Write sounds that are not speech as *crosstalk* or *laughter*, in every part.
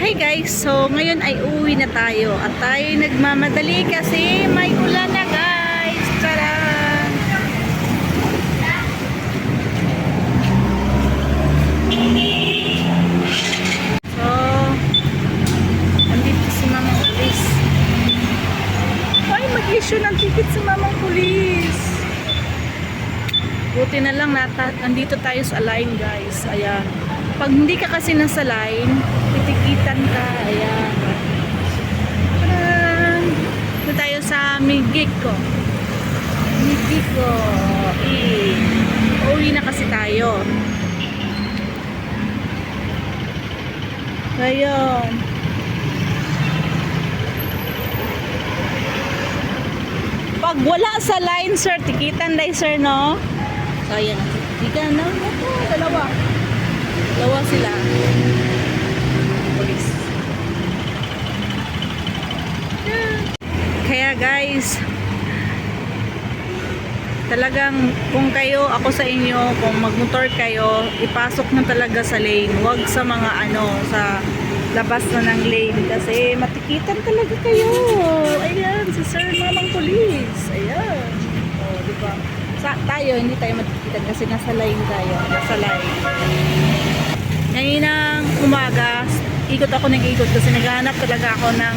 Hi guys, so ngayon ay uwi na tayo at tayo ay nagmamadali kasi may ulan na guys. Tara! So, andito si Mamang Pulis. Ay, mag-issue ng ticket si Mamang Pulis. Buti na lang nata, nandito tayo sa line guys. Ayan. Pag hindi ka kasi nasa line, titikitan ka. Ayan. Tadaan! Ito tayo sa Migiko. Migiko. Eh. Uwi na kasi tayo. Ayun. Pag wala sa line, sir, tikitan dai sir, no? So, ayan. Tikitan na. Ito, dalawa. Police. Kaya guys, talagang kung kayo, ako sa inyo, kung magmotor kayo, ipasok na talaga sa lane. Huwag sa mga ano, sa labas na ng lane kasi matikitan talaga kayo. Ayan, si Sir Mamang Police. Ayan. O, di ba? Sa, tayo, hindi tayo matikitan kasi nasa line tayo. Nasa line. Ngayon ng umaga, ikot ako ng ikot kasi naghahanap talaga ako ng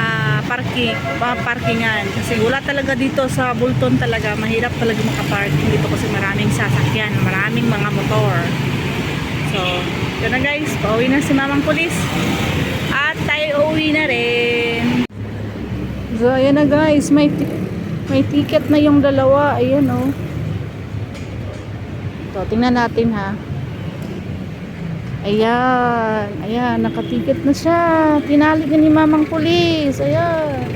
ah, parking, pa parkingan. Kasi wala talaga dito sa Bulton talaga, mahirap talaga makaparking dito kasi maraming sasakyan, maraming mga motor. So, yun na guys, pauwi na si Mamang Pulis. At tayo uuwi na rin. So, ayan na guys, may, may ticket na yung dalawa. Ayan oh. Ito, tingnan natin ha. Ayan, ayan, nakatiket na siya. Tinali ni Mamang Pulis. Ayan.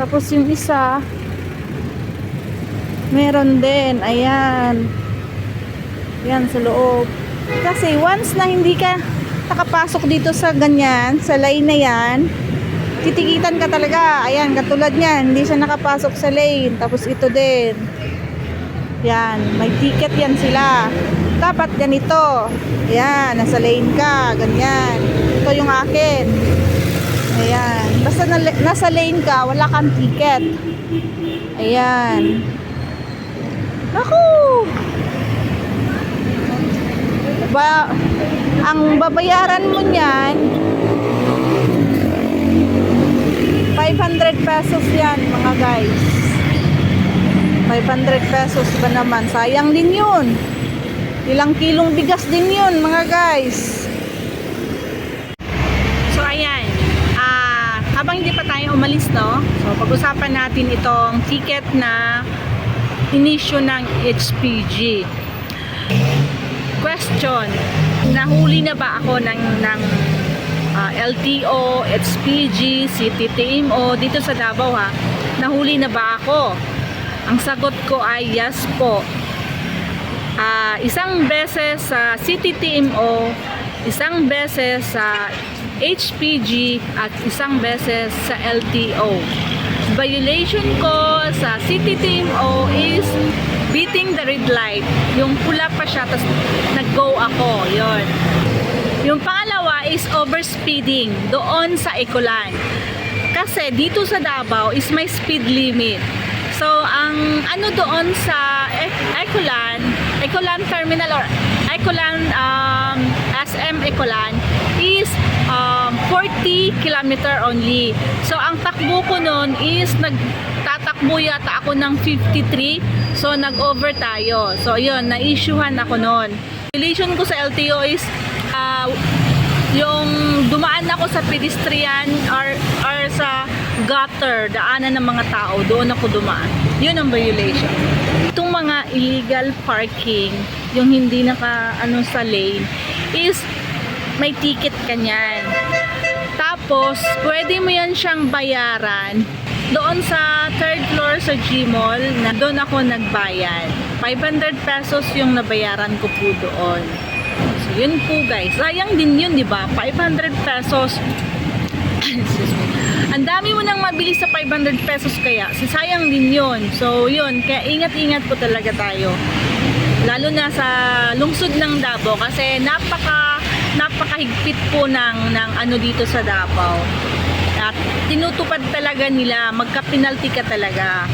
Tapos yung isa, meron din. Ayan. Ayan, sa loob. Kasi once na hindi ka nakapasok dito sa ganyan, sa line na yan, titikitan ka talaga. Ayan, katulad niyan, hindi siya nakapasok sa lane. Tapos ito din. Yan, may ticket yan sila. Dapat ganito. Ayan, nasa lane ka, ganyan. Ito yung akin. Ayan. Basta na, nasa lane ka, wala kang ticket. Ayan. Ako! Ba, ang babayaran mo niyan, 500 pesos yan, mga guys. 500 pesos ba naman? Sayang din yun. Ilang kilong bigas din yun, mga guys. So, ayan. Ah, habang hindi pa tayo umalis, no? So, pag-usapan natin itong ticket na inisyo ng HPG. Question. Nahuli na ba ako ng, ng ah, LTO, HPG, CTTMO dito sa Davao, ha? Nahuli na ba ako? Ang sagot ko ay yes po. Ah, isang beses sa CTTMO, isang beses sa HPG at isang beses sa LTO. Violation ko sa CTTMO is beating the red light. Yung pula pa siya, tapos nag-go ako. Yon. Yung pangalawa is overspeeding doon sa Ecolan. Kasi dito sa Davao is may speed limit. So, ang ano doon sa Ecolan, Ecolan Terminal or Ecolan um, SM Ecolan is um, 40 kilometer only. So, ang takbo ko noon is nagtatakbo yata ako ng 53. So, nag-over tayo. So, yun, na-issuehan ako noon. Relation ko sa LTO is ah, yung dumaan ako sa pedestrian or, or sa gutter, daanan ng mga tao, doon ako dumaan. Yun ang violation. Itong mga illegal parking, yung hindi naka ano sa lane, is may ticket ka niyan. Tapos, pwede mo yan siyang bayaran doon sa third floor sa Gmall, na doon ako nagbayad. 500 pesos yung nabayaran ko po doon. So, yun po guys. Sayang din yun, di ba? 500 pesos. *laughs* dami mo nang mabili sa 500 pesos kaya. So, sayang din yun. So, yun. Kaya ingat-ingat po talaga tayo. Lalo na sa lungsod ng Davao kasi napaka napakahigpit po ng, ng ano dito sa Davao. At tinutupad talaga nila, magka-penalty ka talaga.